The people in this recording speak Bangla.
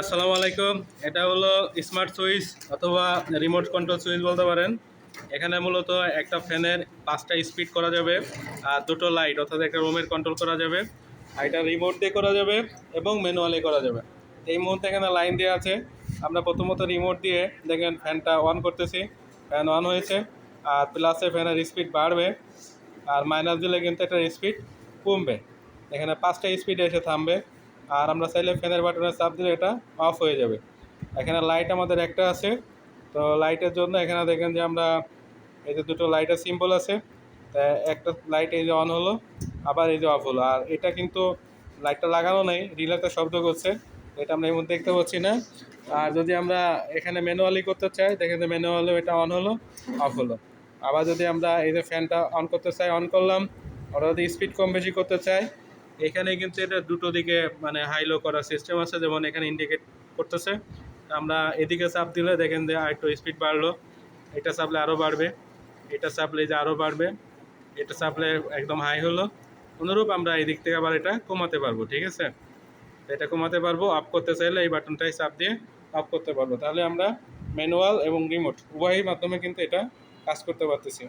আসসালামু আলাইকুম। এটা হলো স্মার্ট সুইচ অথবা রিমোট কন্ট্রোল সুইচ বলতে পারেন। এখানে মূলত একটা ফ্যানের পাঁচটা স্পিড করা যাবে আর দুটো লাইট অর্থাৎ একটা রুমের কন্ট্রোল করা যাবে, আর এটা রিমোট দিয়ে করা যাবে এবং ম্যানুয়ালি করা যাবে। এই মুহূর্তে এখানে লাইন দেওয়া আছে। আমরা প্রথমত রিমোট দিয়ে দেখেন ফ্যানটা অন করতেছি। ফ্যান অন হয়েছে আর প্লাসে ফ্যানের স্পিড বাড়বে আর মাইনাস দিলে কিন্তু এটার স্পিড কমবে। এখানে পাঁচটা স্পিড এসে থামবে। আর আমরা চাইলে ফ্যানের বাটনে চাপ দিলে এটা অফ হয়ে যাবে। এখানে লাইট আমাদের একটা আছে। তো লাইটের জন্য এখানে দেখেন যে আমরা এই যে দুটো লাইটের সিম্বল আছে একটা লাইট এই যে অন হলো, আবার এই যে অফ হলো। আর এটা কিন্তু লাইটটা লাগানো নেই রিলেতে শব্দ করছে, এটা আমরা এই মধ্যে দেখতে পাচ্ছি না। আর যদি আমরা এখানে ম্যানুয়ালি করতে চাই, দেখেন যে ম্যানুয়ালি এটা অন হলো অফ হলো। আবার যদি আমরা এই যে ফ্যানটা অন করতে চাই অন করলাম ওরা যদি স্পিড কম বেশি করতে চাই এখানে কিন্তু এটা দুটো দিকে মানে হাই লো করার সিস্টেম আছে, যেমন এখানে ইন্ডিকেট করতেছে। আমরা এদিকে চাপ দিলে দেখেন যে আর একটু স্পিড বাড়লো। এটা চাপলে আরও বাড়বে, এটা চাপলে যে আরও বাড়বে, এটা চাপলে একদম হাই হলো। অনুরূপ আমরা এই দিক থেকে আবার এটা কমাতে পারব, ঠিক আছে? এটা কমাতে পারব অফ করতে চাইলে এই বাটনটাই চাপ দিয়ে অফ করতে পারব। তাহলে আমরা ম্যানুয়াল এবং রিমোট উভয়ের মাধ্যমে কিন্তু এটা কাজ করতে পারতেছি।